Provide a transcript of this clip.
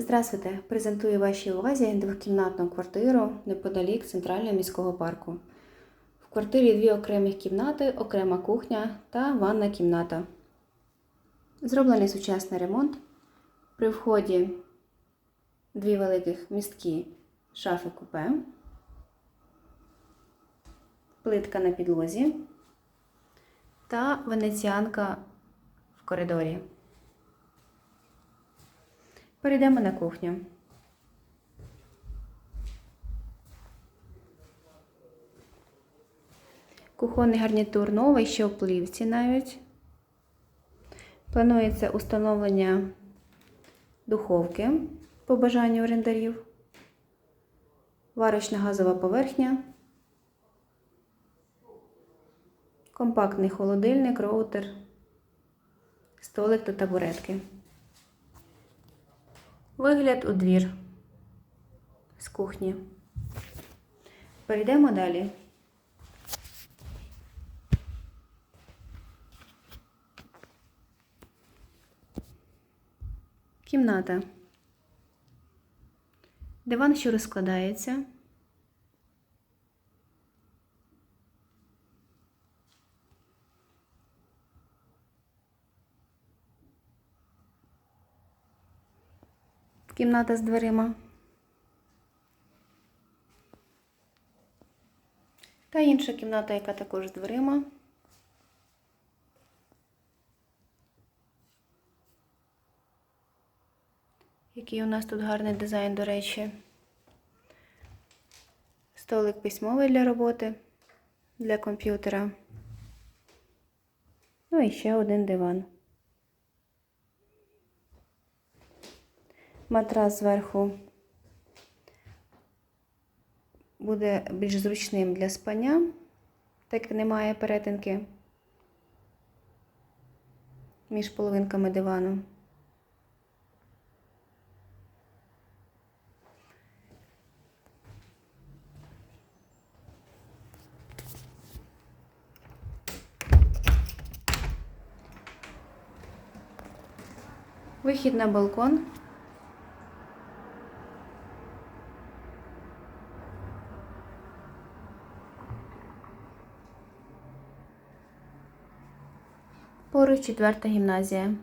Здравствуйте! Презентую вашій увазі двохкімнатну квартиру неподалік центрального міського парку. В квартирі дві окремі кімнати, окрема кухня та ванна кімната. Зроблений сучасний ремонт. При вході дві великих місткі шафи купе, плитка на підлозі та венеціанка в коридорі. Перейдемо на кухню. Кухонний гарнітур новий, ще у плівці навіть. Планується установлення духовки по бажанню орендарів, варочна газова поверхня, компактний холодильник, роутер, столик та табуретки. Вигляд у двір з кухні. Перейдемо далі. Кімната. Диван, що розкладається. Кімната з дверима. Та інша кімната, яка також з дверима. Який у нас тут гарний дизайн, до речі. Столик письмовий для роботи, для комп'ютера. Ну і ще один диван. Матрас зверху буде більш зручним для спання, так як немає перетинки між половинками дивану. Вихід на балкон. Поруч четверта гімназія.